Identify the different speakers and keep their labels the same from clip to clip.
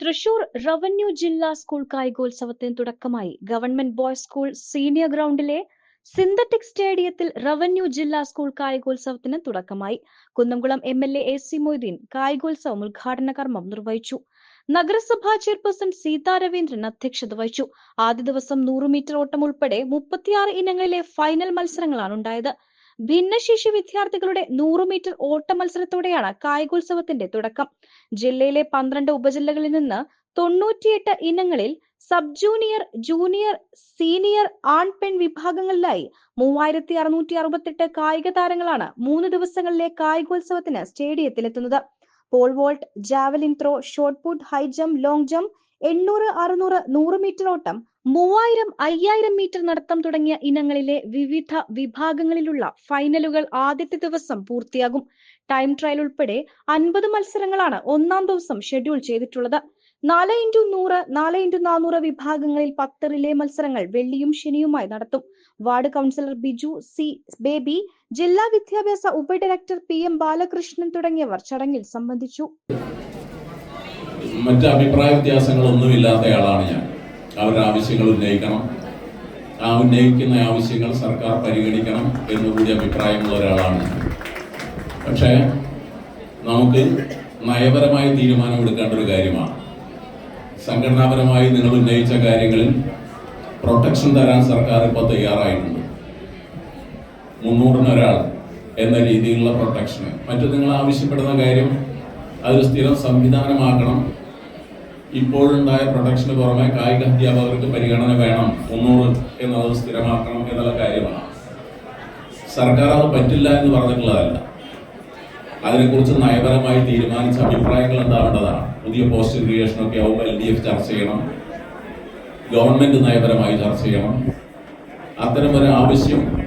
Speaker 1: Thrissur revenue ജില്ലാ school കായികോത്സവത്തിന് തുടക്കമായി. ഗവൺമെന്റ് ബോയ്സ് സ്കൂൾ സീനിയർ ഗ്രൗണ്ടിലെ സിന്തറ്റിക് സ്റ്റേഡിയത്തിൽ റവന്യൂ ജില്ലാ സ്കൂൾ കായികോത്സവത്തിന് തുടക്കമായി. Kunnamkulam M L A A C Moideen കായികോത്സവം ഉദ്ഘാടന കർമ്മം നിർവഹിച്ചു. നഗരസഭാ ചെയർപേഴ്സൺ സീതാ രവീന്ദ്രൻ അധ്യക്ഷത വഹിച്ചു. ആദ്യ ദിവസം നൂറ് മീറ്റർ ഓട്ടം ഉൾപ്പെടെ മുപ്പത്തിയാറ് ഇനങ്ങളിലെ ഫൈനൽ മത്സരങ്ങളാണ് ഉണ്ടായത് ഭിന്നശേഷി വിദ്യാർത്ഥികളുടെ നൂറ് മീറ്റർ ഓട്ട മത്സരത്തോടെയാണ് കായികോത്സവത്തിന്റെ തുടക്കം. ജില്ലയിലെ പന്ത്രണ്ട് ഉപജില്ലകളിൽ നിന്ന് തൊണ്ണൂറ്റിയെട്ട് ഇനങ്ങളിൽ സബ് ജൂനിയർ ജൂനിയർ സീനിയർ ആൺ പെൺ വിഭാഗങ്ങളിലായി മൂവായിരത്തി അറുന്നൂറ്റി അറുപത്തെട്ട് കായിക താരങ്ങളാണ് മൂന്ന് ദിവസങ്ങളിലെ കായികോത്സവത്തിന് സ്റ്റേഡിയത്തിലെത്തുന്നത്. Pole vault javelin throw shot put high jump long jump എണ്ണൂറ് അറുന്നൂറ് നൂറ് മീറ്റർ ഓട്ടം മൂവായിരം അയ്യായിരം മീറ്റർ നടത്തം തുടങ്ങിയ ഇനങ്ങളിലെ വിവിധ വിഭാഗങ്ങളിലുള്ള ഫൈനലുകൾ ആദ്യത്തെ ദിവസം പൂർത്തിയാകും. ടൈം ട്രയൽ ഉൾപ്പെടെ അൻപത് മത്സരങ്ങളാണ് ഒന്നാം ദിവസം ഷെഡ്യൂൾ ചെയ്തിട്ടുള്ളത്. നാല് ഇന്റു നൂറ് നാല് ഇന്റു നാനൂറ് വിഭാഗങ്ങളിൽ പത്ത് റിലേ മത്സരങ്ങൾ വെള്ളിയും ശനിയുമായി നടത്തും. Ward councillor Biju C Baby ജില്ലാ വിദ്യാഭ്യാസ ഉപഡയറക്ടർ പി എം ബാലകൃഷ്ണൻ തുടങ്ങിയവർ ചടങ്ങിൽ സംബന്ധിച്ചു.
Speaker 2: മറ്റ് അഭിപ്രായ വ്യത്യാസങ്ങളൊന്നുമില്ലാത്തയാളാണ് ഞാൻ. അവരുടെ ആവശ്യങ്ങൾ ഉന്നയിക്കണം. ആ ഉന്നയിക്കുന്ന ആവശ്യങ്ങൾ സർക്കാർ പരിഗണിക്കണം എന്നുകൂടി അഭിപ്രായമുള്ള ഒരാളാണ് പക്ഷേ നമുക്ക് നയപരമായി തീരുമാനമെടുക്കേണ്ട ഒരു കാര്യമാണ്. സംഘടനാപരമായി നിങ്ങൾ ഉന്നയിച്ച കാര്യങ്ങളിൽ പ്രൊട്ടക്ഷൻ തരാൻ സർക്കാർ ഇപ്പോൾ തയ്യാറായിട്ടുണ്ട്. മുന്നൂറിനൊരാൾ എന്ന രീതിയിലുള്ള പ്രൊട്ടക്ഷന്. മറ്റു നിങ്ങൾ ആവശ്യപ്പെടുന്ന കാര്യം അതൊരു സ്ഥിരം സംവിധാനമാക്കണം ഇപ്പോഴുണ്ടായ പ്രൊഡക്ഷന് പുറമെ കായിക അധ്യാപകർക്ക് പരിഗണന വേണം ഒന്നോട് എന്നത് സ്ഥിരമാക്കണം എന്നുള്ള കാര്യമാണ്. സർക്കാർ അത് പറ്റില്ല എന്ന് പറഞ്ഞിട്ടുള്ളതല്ല. അതിനെക്കുറിച്ച് നയപരമായി തീരുമാനിച്ച അഭിപ്രായങ്ങൾ എന്താവേണ്ടതാണ്? പുതിയ പോസ്റ്റ് ക്രിയേഷനൊക്കെ ആവുമ്പോൾ എൽ ഡി എഫ് ചർച്ച ചെയ്യണം. ഗവൺമെന്റ് നയപരമായി ചർച്ച ചെയ്യണം. അത്തരം ഒരു ആവശ്യം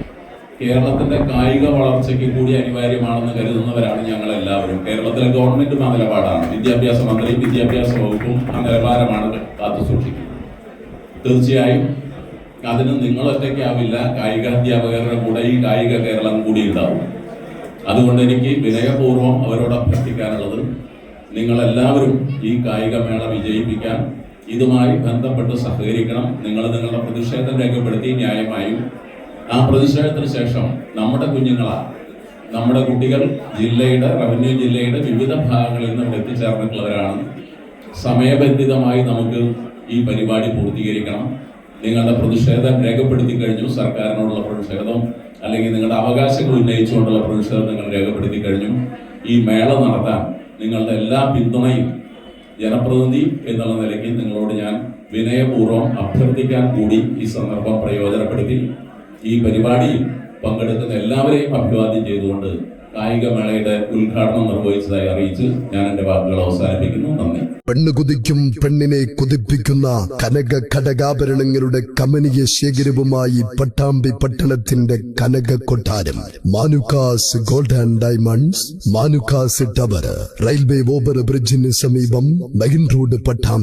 Speaker 2: കേരളത്തിന്റെ കായിക വളർച്ചയ്ക്ക് കൂടി അനിവാര്യമാണെന്ന് കരുതുന്നവരാണ് ഞങ്ങൾ എല്ലാവരും കേരളത്തിലെ ഗവൺമെന്റും ആ നിലപാടാണ്. വിദ്യാഭ്യാസ മന്ത്രിയും വിദ്യാഭ്യാസ വകുപ്പും ആ നിലവാരമാണ് കാത്തു സൂക്ഷിക്കുന്നത്. തീർച്ചയായും അതിന് നിങ്ങൾ ഒറ്റയ്ക്കാവില്ല കായിക അധ്യാപകരുടെ കൂടെ ഈ കായിക കേരളം കൂടി ഉണ്ടാവും. അതുകൊണ്ട് എനിക്ക് വിനയപൂർവം അവരോട് അഭ്യർത്ഥിക്കാനുള്ളത് നിങ്ങളെല്ലാവരും ഈ കായിക മേള വിജയിപ്പിക്കാൻ ഇതുമായി ബന്ധപ്പെട്ട് സഹകരിക്കണം. നിങ്ങൾ നിങ്ങളുടെ പ്രതിഷേധം രേഖപ്പെടുത്തി ന്യായമായും ആ പ്രതിഷേധത്തിന് ശേഷം നമ്മുടെ കുഞ്ഞുങ്ങളാ നമ്മുടെ കുട്ടികൾ ജില്ലയുടെ റവന്യൂ ജില്ലയുടെ വിവിധ ഭാഗങ്ങളിൽ നിന്ന് എത്തിച്ചേർന്നിട്ടുള്ളവരാണ്. സമയബന്ധിതമായി നമുക്ക് ഈ പരിപാടി പൂർത്തീകരിക്കണം. നിങ്ങളുടെ പ്രതിഷേധം രേഖപ്പെടുത്തി കഴിഞ്ഞു സർക്കാരിനോടുള്ള പ്രതിഷേധം അല്ലെങ്കിൽ നിങ്ങളുടെ അവകാശങ്ങൾ ഉന്നയിച്ചുകൊണ്ടുള്ള പ്രതിഷേധം നിങ്ങൾ രേഖപ്പെടുത്തി കഴിഞ്ഞു. ഈ മേള നടത്താൻ നിങ്ങളുടെ എല്ലാ പിന്തുണയും ജനപ്രതിനിധി എന്നുള്ള നിലയ്ക്ക് നിങ്ങളോട് ഞാൻ വിനയപൂർവം അഭ്യർത്ഥിക്കാൻ കൂടി ഈ സന്ദർഭം പ്രയോജനപ്പെടുത്തി. ഈ പരിപാടിയിൽ പങ്കെടുക്കുന്ന എല്ലാവരെയും അഭിവാദ്യം ചെയ്തുകൊണ്ട് കായികമേളയുടെ ഉദ്ഘാടനം നിർവഹിച്ചതായി അറിയിച്ച് ഞാൻ എന്റെ വാക്കുകൾ അവസാനിപ്പിക്കുന്നു. നന്ദി.
Speaker 3: പെണ്ണ് കുതിക്കും പെണ്ണിനെ കുതിപ്പിക്കുന്ന കനക ഘടകാഭരണങ്ങളുടെ കമനീയ ശേഖരവുമായി പട്ടാമ്പി പട്ടണത്തിന്റെ കനക കൊട്ടാരം. Manukkas gold and diamonds Manukkas tower. Railway over ബ്രിഡ്ജിന് സമീപം മെയിൻ റോഡ് പട്ടാമ്പി.